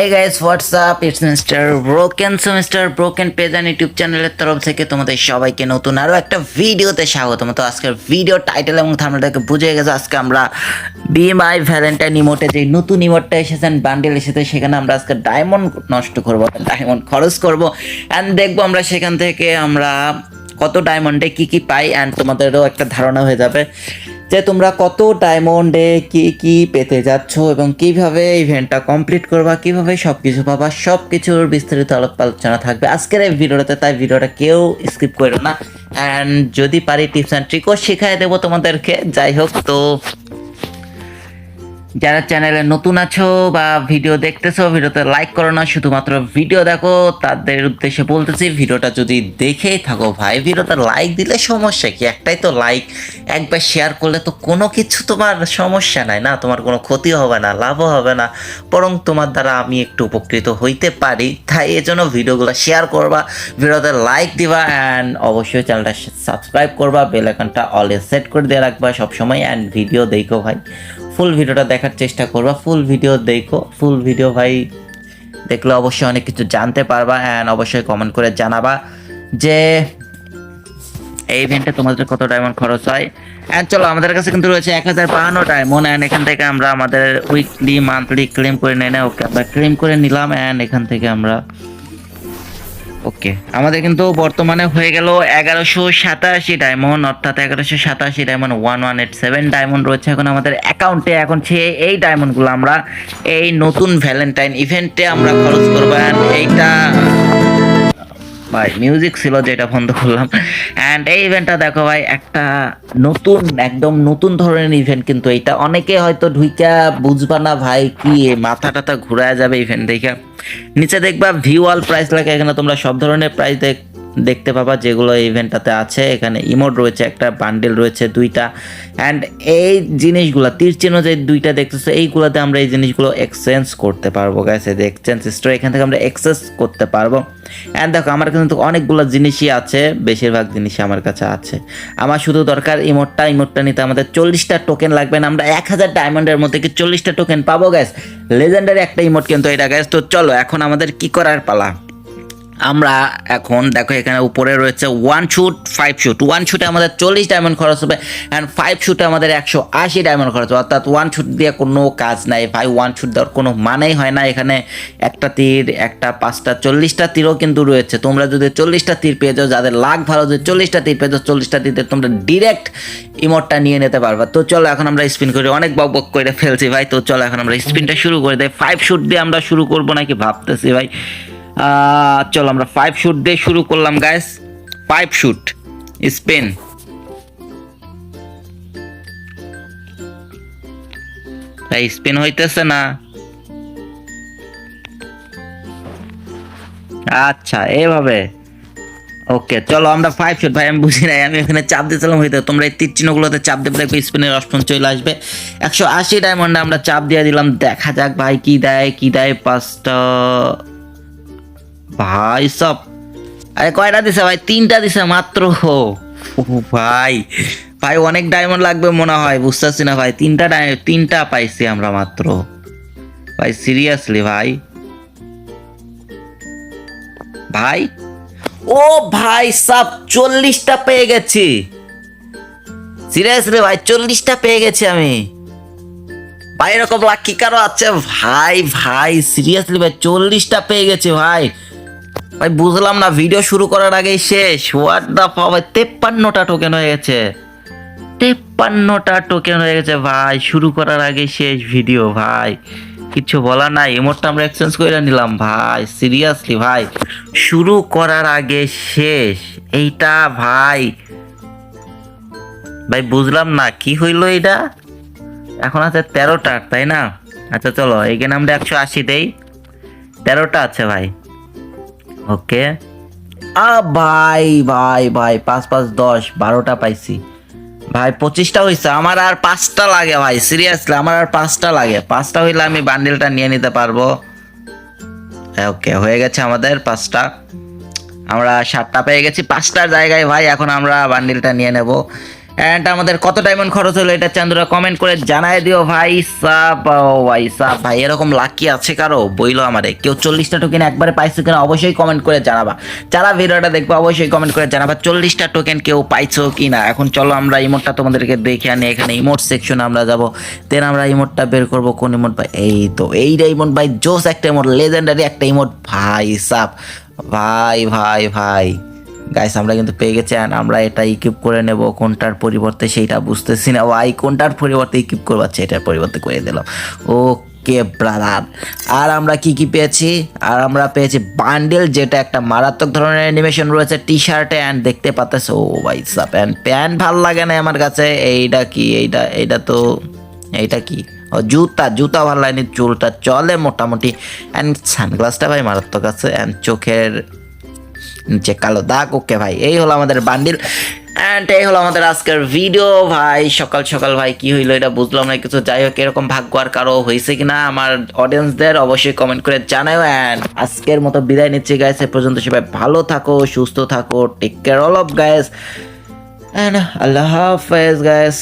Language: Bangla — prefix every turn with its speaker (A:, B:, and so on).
A: Hey guys WhatsApp it's mister broken semester broken page and YouTube চ্যানেলের তরফ থেকে তোমাদের সবাইকে নতুন আরও একটা ভিডিওতে স্বাগতম। তো আজকের ভিডিও টাইটেল এবং থামনেলটাকে বুঝে গেছে, আজকে আমরা বি মাই ভ্যালেন্টাইন ইমোটে যে নতুন ইমোটটা এসেছেন বান্ডেল এসেছে, সেখানে আমরা আজকে ডায়মন্ড নষ্ট করব ডায়মন্ড খরচ করব। অ্যান্ড দেখব আমরা সেখান থেকে আমরা কত ডায়মন্ডে কি কি পাই অ্যান্ড তোমাদেরও একটা ধারণা হয়ে যাবে। যে তোমরা কত ডায়মন্ডে কি কি পেতে যাচ্ছ এবং কীভাবে ইভেন্টটা কমপ্লিট করবা, কীভাবে সব কিছু পাবা সব কিছুর বিস্তারিত আলোচনা থাকবে আজকের এই ভিডিওটাতে তাই ভিডিওটা কেউ স্কিপ করো না। অ্যান্ড যদি পারি টিপস অ্যান্ড ট্রিকও শেখাই দেবো তোমাদেরকে, যাই হোক, তো যারা চ্যানেলে নতুন আছো বা ভিডিও দেখতেছো, ভিডিওতে লাইক করো না, শুধুমাত্র ভিডিও দেখো, তাদের উদ্দেশ্যে বলতেছি, ভিডিওটা যদি দেখেই থাকো ভাই, ভিডিওতে লাইক দিলে সমস্যা কি? একটাই তো লাইক একবার শেয়ার করলে তো কোনো কিছু তোমার সমস্যা নাই না, তোমার কোনো ক্ষতি হবে না, লাভও হবে না, বরং তোমার দ্বারা আমি একটু উপকৃত হইতে পারি। তাই এই জন্য ভিডিওগুলো শেয়ার করবা, ভিডিওতে লাইক দিবা অ্যান্ড অবশ্যই চ্যানেলটা সাবস্ক্রাইব করবা বেল আইকনটা সেট করে দিয়ে রাখবা, সবসময় অ্যান্ড ভিডিও দেখো ভাই। ফুল ভিডিওটা দেখার চেষ্টা করবা। ফুল ভিডিও দেখো। ফুল ভিডিও ভাই, দেখলে অবশ্যই অনেক কিছু জানতে পারবা অ্যান্ড অবশ্যই কমেন্ট করে জানাবা যে এই ইভেন্টে তোমাদের কত ডায়মন্ড খরচ হয়। অ্যান্ড চলো, আমাদের কাছে কিন্তু রয়েছে এক হাজার বাহান্ন ডায়মন্ড অ্যান্ড এখান থেকে আমরা আমাদের উইকলি মান্থলি ক্লেম করে নেই না ওকে আমরা ক্লেম করে নিলাম অ্যান্ড এখান থেকে আমরা ওকে আমাদের কিন্তু বর্তমানে হয়ে গেল এগারোশো সাতাশি ডায়মন্ড অর্থাৎ এগারোশো সাতাশি diamond one one eight seven diamond রয়েছে এখন আমাদের অ্যাকাউন্টে এখন সে এই ডায়মন্ডগুলো আমরা এই নতুন ভ্যালেন্টাইন ইভেন্টে আমরা খরচ করবেন এইটা ভাই মিউজিক ছিল যেটা বন্ধ করলাম। অ্যান্ড এই ইভেন্টটা দেখো ভাই, একটা নতুন, একদম নতুন ধরনের ইভেন্ট কিন্তু এইটা। অনেকে হয়তো ঢুইকা বুঝবা না ভাই কি মাথা টাথা ঘুরায় যাবে ইভেন্ট দেখে। নিচে দেখবা ভিউ অল প্রাইস লাগে, এখানে তোমরা সব ধরনের প্রাইস দেখ দেখতে পাবা যেগুলো ইভেন্টটাতে আছে। এখানে ইমোট রয়েছে, একটা বান্ডেল রয়েছে, দুইটা। অ্যান্ড এই জিনিসগুলো, তীর চিহ্ন যে দুইটা দেখতেছো, এইগুলোতে আমরা এই জিনিসগুলো এক্সচেঞ্জ করতে পারব এই এক্সচেঞ্জ স্টোর এখান থেকে আমরা এক্সেস করতে পারব। অ্যান্ড দেখো, আমার কিন্তু অনেকগুলো জিনিসই আছে, বেশিরভাগ জিনিসই আমার কাছে আছে। আমার শুধু দরকার ইমোটটা ইমোটটা নিতে আমাদের চল্লিশটা টোকেন লাগবে না, আমরা এক হাজার ডায়মন্ডের মধ্যে কি চল্লিশটা টোকেন পাবো গ্যাস লেজেন্ডারি একটা ইমোট কিন্তু এটা গ্যাস তো চলো, এখন আমাদের কি করার পালা? আমরা এখন দেখো এখানে উপরে রয়েছে one shoot five shoot one শুটে আমাদের চল্লিশ ডায়মন্ড খরচ হবে অ্যান্ড ফাইভ শুটে আমাদের একশো আশি ডায়মন্ড খরচ হবে। অর্থাৎ ওয়ান শুট দিয়ে কোনো কাজ নাই। ভাই ওয়ান শুট দেওয়ার কোনো মানেই হয় না। এখানে একটা তীর, একটা পাঁচটা, চল্লিশটা তীরও কিন্তু রয়েছে। তোমরা যদি চল্লিশটা তীর পেয়ে যাও, যাদের লাখ ভালো, যদি চল্লিশটা তীর পেয়ে যাও, চল্লিশটা তীরে তোমরা ডিরেক্ট ইমোটটা নিয়ে নিতে পারবা। তো চলো এখন আমরা স্পিন করি। অনেক বক বক করে ফেলছি ভাই। তো চলো এখন আমরা স্পিনটা শুরু করে। দেয় ফাইভ শুট দিয়ে আমরা শুরু করব নাকি ভাবতেছি ভাই। চলো আমরা ফাইভ শুট দিয়ে শুরু করলাম গাইস ফাইভ শুট স্পেন ভাই স্পেন হইতেছে না। আচ্ছা এভাবে। ওকে চলো আমরা ফাইভ শুট ভাই, আমি বুঝি নাই, আমি এখানে চাপ দিয়েছিলাম হইতে। তোমরা এই তীর চাপ দেবে, দেখবে স্পিনের অপশন চলে আসবে। একশো আশি ডায়মন্ডে আমরা চাপ দিয়ে দিলাম। দেখা যাক ভাই, কি দেয় কি দেয় পাঁচটা। ভাই, সব। আরে, কয়টা দিছে ভাই? তিনটা দিছে মাত্র। ভাই। ভাই, অনেক ডায়মন্ড লাগবে মনে হয়, বুঝতেছি না ভাই। তিনটা তিনটা পাইছি আমরা মাত্র। ভাই সিরিয়াসলি ভাই? ভাই? ও ভাই, সব চল্লিশটা পেয়ে গেছি। সিরিয়াসলি ভাই, চল্লিশটা পেয়ে গেছি আমি। ভাই, এরকম লাকি কারও আছে? ভাই ভাই সিরিয়াসলি ভাই, চল্লিশটা পেয়ে গেছি ভাই। ভাই বুঝলাম না ভিডিও শুরু করার আগেই শেষ। হোয়াট দা ভাই, তেপ্পান্নটা টোকেন হয়ে গেছে। তেপ্পান্নটা টোকেন হয়ে গেছে, ভাই। শুরু করার আগে শেষ ভিডিও ভাই। কিছু বলার নাই এমোটটা আমরা এক্সচেঞ্জ করে নিলাম, ভাই। সিরিয়াসলি ভাই। শুরু করার আগে শেষ। এইটা, ভাই। ভাই, বুঝলাম না, কি হইল এটা এখন আছে তেরোটা, তাই না? আচ্ছা চলো এখানে আমরা একশো আশি দেই। তেরোটা আছে, ভাই। ওকে? আ, ভাই ভাই ভাই, পাঁচ পাঁচ, দশ, বারোটা পাইছি। ভাই, পঁচিশটা হয়েছে আমার আর পাঁচটা লাগে ভাই সিরিয়াসলি আমার আর পাঁচটা লাগে। পাঁচটা হইলে আমি বান্ডেলটা নিয়ে নিতে পারব। ওকে হয়ে গেছে আমাদের পাঁচটা। আমরা সাতটা পেয়ে গেছি, পাঁচটার জায়গায় ভাই, এখন আমরা বান্ডিলটা নিয়ে নেব। অ্যান্ড আমাদের কত ডায়মন্ড খরচ হলো এটা চান্দুরা কমেন্ট করে জানায় দিও ভাই, সাপ ভাই সাপ। ভাই, এরকম লাকি আছে কারও? বইলো আমারে। কেউ চল্লিশটা টোকেন একবারে পাইছো কিনা অবশ্যই কমেন্ট করে জানাবা। যারা ভিডিওটা দেখব অবশ্যই কমেন্ট করে জানাবা, চল্লিশটা টোকেন কেউ পাইছো কিনা। এখন চলো আমরা ইমোটটা তোমাদেরকে দেখে আনি। এখানে ইমোট সেকশনে আমরা যাব। দেন আমরা ইমোটটা বের করব। কোন ইমোট ভাই? এই তো এইটা ইমোট ভাই, জোস একটা ইমোট লেজেন্ডারি একটা ইমোট ভাই, সাপ। ভাই ভাই ভাই। গাইস আমরা কিন্তু পেয়ে গেছি and আমরা এটা ইকুইপ করে নেব। কোনটার পরিবর্তে সেইটা বুঝতেছি না। ভাই কোনটার পরিবর্তে ইকুইপ করব? আচ্ছা এটার পরিবর্তে করে দিলাম। ওকে ব্রাদার আর আমরা কি কি পেয়েছি? আর আমরা পেয়েছি বান্ডেল যেটা একটা মারাত্মক ধরনের অ্যানিমেশন রয়েছে টি শার্টে অ্যান্ড দেখতে পাচ্ছ ও ভাই সা প্যান্ট প্যান্ট ভালো লাগে না আমার কাছে। এইটা কি এইটা এইটা তো এইটা কি? ও, জুতা জুতা ভালো লাগেনি, চুলটা চলে মোটামুটি। অ্যান্ড সানগ্লাসটা ভাই মারাত্মক আছে। অ্যান্ড চোখের নিচে কালো দাগ, ওকে ভাই, এই হলো আমাদের বান্ডিল। অ্যান্ড এই হলো আমাদের আজকের ভিডিও ভাই, সকাল সকাল ভাই, কি হইল এটা বুঝলাম না, কিছু যাই হোক, এরকম ভাগ্য আর কারও হয়েছে কিনা আমার অডিয়েন্সদের অবশ্যই কমেন্ট করে জানাও অ্যান্ড আজকের মতো বিদায় নিচ্ছি গাইস এ পর্যন্ত সবাই ভালো থাকো, সুস্থ থাকো take care all of guys and আল্লাহ হাফেজ গাইস